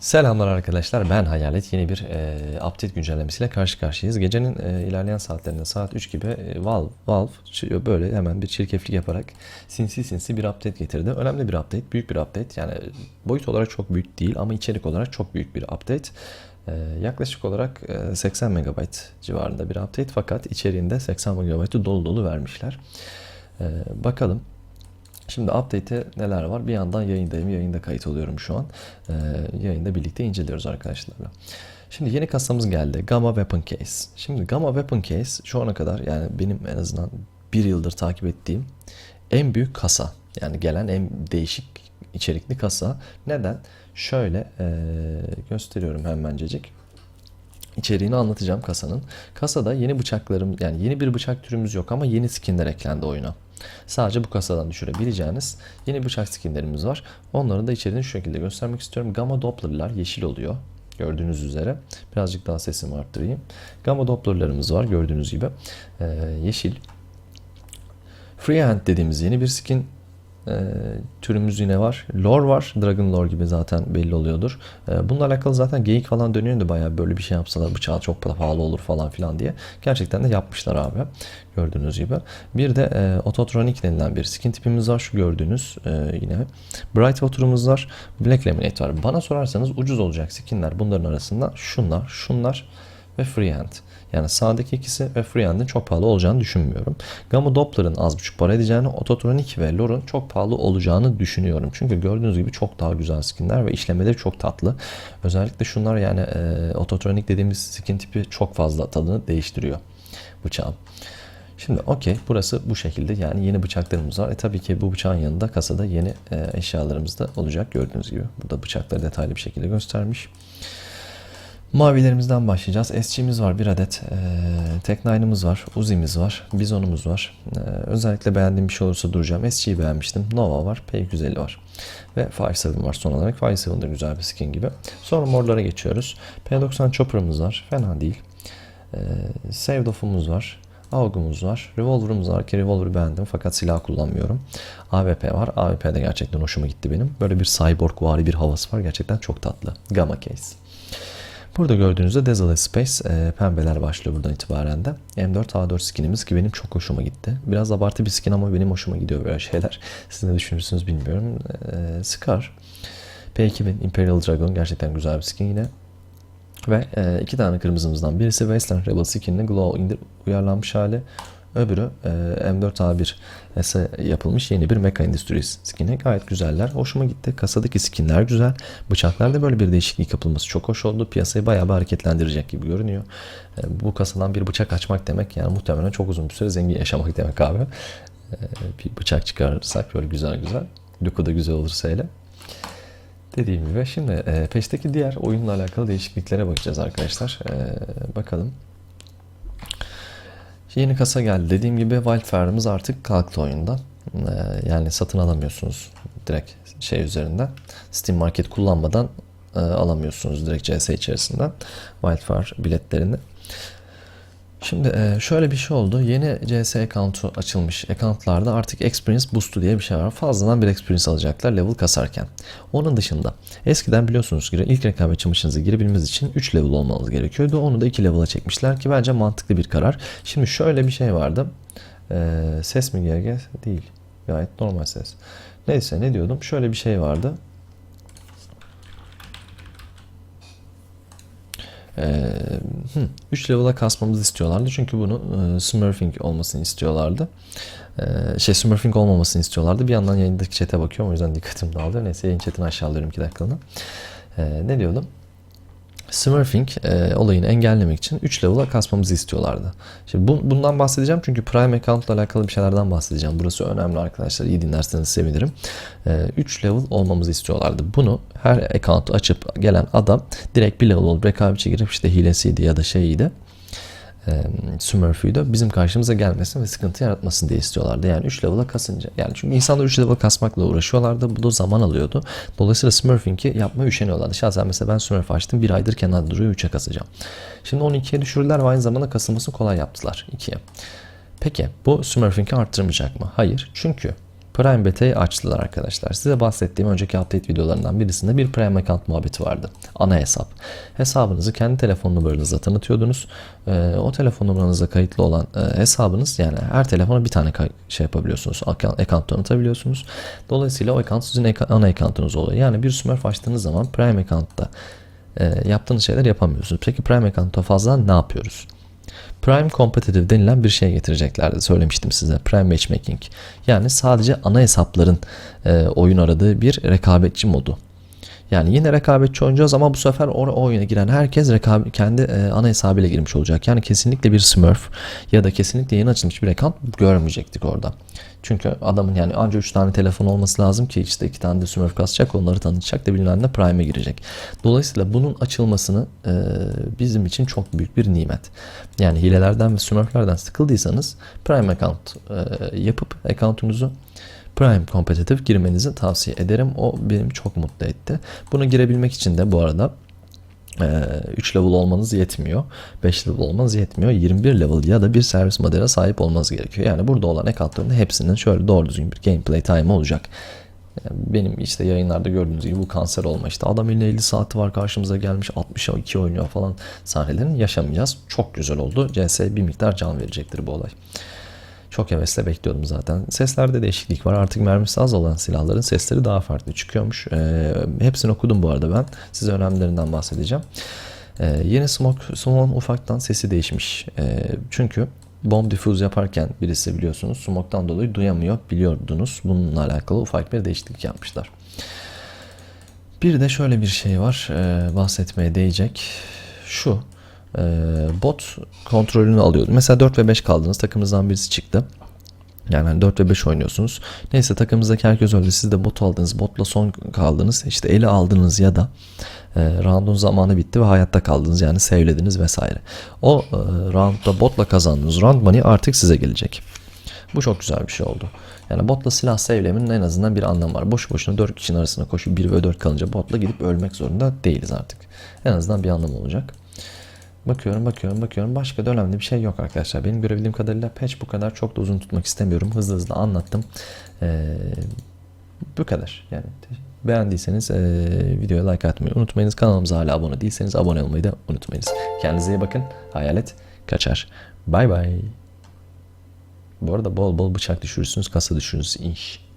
Selamlar arkadaşlar ben Hayalet yeni bir e, update güncellemesiyle karşı karşıyayız. Gecenin e, ilerleyen saatlerinde saat 3 gibi e, Valve, Valve böyle hemen bir çirkeflik yaparak sinsi sinsi bir update getirdi. Önemli bir update, büyük bir update. Yani boyut olarak çok büyük değil ama içerik olarak çok büyük bir update. E, yaklaşık olarak e, 80 MB civarında bir update fakat içeriğinde 80 MB'ı dolu dolu vermişler. E, bakalım Şimdi update'te neler var? Bir yandan yayındayım. Yayında kayıt oluyorum şu an. Ee, yayında birlikte inceliyoruz arkadaşlarla. Şimdi yeni kasamız geldi. Gamma Weapon Case. Şimdi Gamma Weapon Case şu ana kadar yani benim en azından bir yıldır takip ettiğim en büyük kasa. Yani gelen en değişik içerikli kasa. Neden? Şöyle ee, gösteriyorum hemencecik. İçeriğini anlatacağım kasanın. Kasada yeni bıçaklarım yani yeni bir bıçak türümüz yok ama yeni skinler eklendi oyuna. Sadece bu kasadan düşürebileceğiniz yeni bıçak skinlerimiz var. Onların da içeriğini şu şekilde göstermek istiyorum. Gamma Doppler'lar yeşil oluyor. Gördüğünüz üzere. Birazcık daha sesimi arttırayım. Gamma Doppler'larımız var gördüğünüz gibi. Ee, yeşil. Freehand dediğimiz yeni bir skin e, türümüz yine var. Lore var. Dragon Lore gibi zaten belli oluyordur. E, bununla alakalı zaten geyik falan dönüyordu bayağı böyle bir şey yapsalar bıçağı çok pahalı olur falan filan diye. Gerçekten de yapmışlar abi. Gördüğünüz gibi. Bir de e, Autotronic denilen bir skin tipimiz var. Şu gördüğünüz e, yine. Bright Water'ımız var. Black Laminate var. Bana sorarsanız ucuz olacak skinler bunların arasında şunlar, şunlar ve Freehand. Yani sağdaki ikisi ve Freehand'in çok pahalı olacağını düşünmüyorum. Gamma Doppler'ın az buçuk para edeceğini, Autotronic ve Lore'un çok pahalı olacağını düşünüyorum. Çünkü gördüğünüz gibi çok daha güzel skinler ve işlemeleri çok tatlı. Özellikle şunlar yani e, Autotronic dediğimiz skin tipi çok fazla tadını değiştiriyor bıçağın. Şimdi okey burası bu şekilde yani yeni bıçaklarımız var. E tabii ki bu bıçağın yanında kasada yeni e, eşyalarımız da olacak gördüğünüz gibi. Burada bıçakları detaylı bir şekilde göstermiş. Mavilerimizden başlayacağız. SG'miz var bir adet. E, Tek Nine'ımız var. Uzi'miz var. Bizon'umuz var. E, özellikle beğendiğim bir şey olursa duracağım. SG'yi beğenmiştim. Nova var. P250 var. Ve Fire var son olarak. Fire da güzel bir skin gibi. Sonra morlara geçiyoruz. P90 Chopper'ımız var. Fena değil. E, Saved Off'umuz var. AUG'umuz var. Revolver'ımız var ki Revolver'ı beğendim fakat silah kullanmıyorum. AWP var. AWP de gerçekten hoşuma gitti benim. Böyle bir cyborg vari bir havası var. Gerçekten çok tatlı. Gamma Case. Burada gördüğünüzde Desolate Space e, pembeler başlıyor buradan itibaren de. M4A4 skinimiz ki benim çok hoşuma gitti. Biraz abartı bir skin ama benim hoşuma gidiyor böyle şeyler. Siz ne düşünürsünüz bilmiyorum. E, Scar. P2000 Imperial Dragon gerçekten güzel bir skin yine. Ve e, iki tane kırmızımızdan birisi Wasteland Rebel skininin Glow indir uyarlanmış hali. Öbürü e, M4A1 S yapılmış yeni bir Mecha Industries skini. Gayet güzeller. Hoşuma gitti. Kasadaki skinler güzel. Bıçaklarda böyle bir değişiklik yapılması çok hoş oldu. Piyasayı bayağı bir hareketlendirecek gibi görünüyor. E, bu kasadan bir bıçak açmak demek yani muhtemelen çok uzun bir süre zengin yaşamak demek abi. E, bir bıçak çıkarırsak böyle güzel güzel. Luku da güzel olursa hele. Dediğim gibi şimdi e, peşteki diğer oyunla alakalı değişikliklere bakacağız arkadaşlar. E, bakalım. Yeni kasa geldi. Dediğim gibi Wildfire'ımız artık kalktı oyundan. E, yani satın alamıyorsunuz direkt şey üzerinden. Steam Market kullanmadan e, alamıyorsunuz direkt CS içerisinden Wildfire biletlerini. Şimdi şöyle bir şey oldu. Yeni CS account'u açılmış account'larda artık Experience Boost'u diye bir şey var. Fazladan bir Experience alacaklar level kasarken. Onun dışında eskiden biliyorsunuz ki ilk rekabetçi maçınıza girebilmeniz için 3 level olmanız gerekiyordu. Onu da 2 level'a çekmişler ki bence mantıklı bir karar. Şimdi şöyle bir şey vardı. Ses mi GG? Değil. Gayet normal ses. Neyse ne diyordum? Şöyle bir şey vardı. 3 level'a kasmamızı istiyorlardı. Çünkü bunu e, smurfing olmasını istiyorlardı. E, şey smurfing olmamasını istiyorlardı. Bir yandan yayındaki chat'e bakıyorum. O yüzden dikkatim dağılıyor. Neyse yayın chat'ini aşağılıyorum 2 dakikalığına. E, ne diyordum? Smurfing e, olayını engellemek için 3 level'a kasmamızı istiyorlardı. Şimdi bu, bundan bahsedeceğim çünkü Prime account ile alakalı bir şeylerden bahsedeceğim. Burası önemli arkadaşlar. İyi dinlerseniz sevinirim. E, 3 level olmamızı istiyorlardı. Bunu her account'u açıp gelen adam direkt bir level olup rekabetçi girip işte hilesiydi ya da şeyiydi. E, Smurf'üydü. Bizim karşımıza gelmesin ve sıkıntı yaratmasın diye istiyorlardı. Yani 3 level'a kasınca. Yani çünkü insanlar 3 level kasmakla uğraşıyorlardı. Bu da zaman alıyordu. Dolayısıyla Smurfing'i yapmaya üşeniyorlardı. Şahsen mesela ben Smurf açtım. Bir aydır kenarda duruyor 3'e kasacağım. Şimdi onu 2'ye düşürdüler ve aynı zamanda kasılmasını kolay yaptılar 2'ye. Peki bu Smurfing'i arttırmayacak mı? Hayır. Çünkü Prime Beta'yı açtılar arkadaşlar. Size bahsettiğim önceki update videolarından birisinde bir Prime Account muhabbeti vardı. Ana hesap. Hesabınızı kendi telefon numaranızla tanıtıyordunuz. Ee, o telefon numaranızda kayıtlı olan e, hesabınız yani her telefona bir tane şey yapabiliyorsunuz. Account, tanıtabiliyorsunuz. Dolayısıyla o account sizin ana account'unuz oluyor. Yani bir Smurf açtığınız zaman Prime Account'ta e, yaptığınız şeyler yapamıyorsunuz. Peki Prime Account'ta fazla ne yapıyoruz? Prime Competitive denilen bir şey getireceklerdi. Söylemiştim size. Prime Matchmaking. Yani sadece ana hesapların e, oyun aradığı bir rekabetçi modu. Yani yine rekabetçi oynayacağız ama bu sefer o, oyuna giren herkes rekabet, kendi e, ana hesabıyla girmiş olacak. Yani kesinlikle bir smurf ya da kesinlikle yeni açılmış bir account görmeyecektik orada. Çünkü adamın yani anca 3 tane telefon olması lazım ki işte 2 tane de smurf kasacak onları tanıtacak da bilmem ne prime'e girecek. Dolayısıyla bunun açılmasını e, bizim için çok büyük bir nimet. Yani hilelerden ve smurflerden sıkıldıysanız prime account e, yapıp account'unuzu Prime Competitive girmenizi tavsiye ederim. O benim çok mutlu etti. Bunu girebilmek için de bu arada 3 level olmanız yetmiyor. 5 level olmanız yetmiyor. 21 level ya da bir servis modeline sahip olmanız gerekiyor. Yani burada olan accountların hepsinin şöyle doğru düzgün bir gameplay time olacak. Yani Benim işte yayınlarda gördüğünüz gibi bu kanser olma işte adam eline 50 saati var karşımıza gelmiş 62 oynuyor falan sahnelerini yaşamayacağız. Çok güzel oldu. CS bir miktar can verecektir bu olay. Çok hevesle bekliyordum zaten. Seslerde değişiklik var. Artık mermisi az olan silahların sesleri daha farklı çıkıyormuş. Ee, hepsini okudum bu arada ben. Size önemlilerinden bahsedeceğim. Ee, yeni Smoke, Smoke'un ufaktan sesi değişmiş. Ee, çünkü bomb diffuse yaparken birisi biliyorsunuz Smoke'tan dolayı duyamıyor biliyordunuz. Bununla alakalı ufak bir değişiklik yapmışlar. Bir de şöyle bir şey var ee, bahsetmeye değecek. Şu e, bot kontrolünü alıyordu. Mesela 4 ve 5 kaldınız takımınızdan birisi çıktı. Yani hani 4 ve 5 oynuyorsunuz. Neyse takımınızdaki herkes öldü. Siz de bot aldınız. Botla son kaldınız. İşte eli aldınız ya da e, roundun zamanı bitti ve hayatta kaldınız. Yani sevlediniz vesaire. O e, roundda botla kazandığınız round money artık size gelecek. Bu çok güzel bir şey oldu. Yani botla silah sevleminin en azından bir anlamı var. Boş boşuna 4 kişinin arasında koşup 1 ve 4 kalınca botla gidip ölmek zorunda değiliz artık. En azından bir anlamı olacak. Bakıyorum bakıyorum bakıyorum. Başka da önemli bir şey yok arkadaşlar. Benim görebildiğim kadarıyla patch bu kadar. Çok da uzun tutmak istemiyorum. Hızlı hızlı anlattım. Ee, bu kadar. Yani beğendiyseniz e, videoya like atmayı unutmayınız. Kanalımıza hala abone değilseniz abone olmayı da unutmayınız. Kendinize iyi bakın. Hayalet kaçar. Bay bay. Bu arada bol bol bıçak düşürürsünüz, kasa düşürürsünüz. İnş.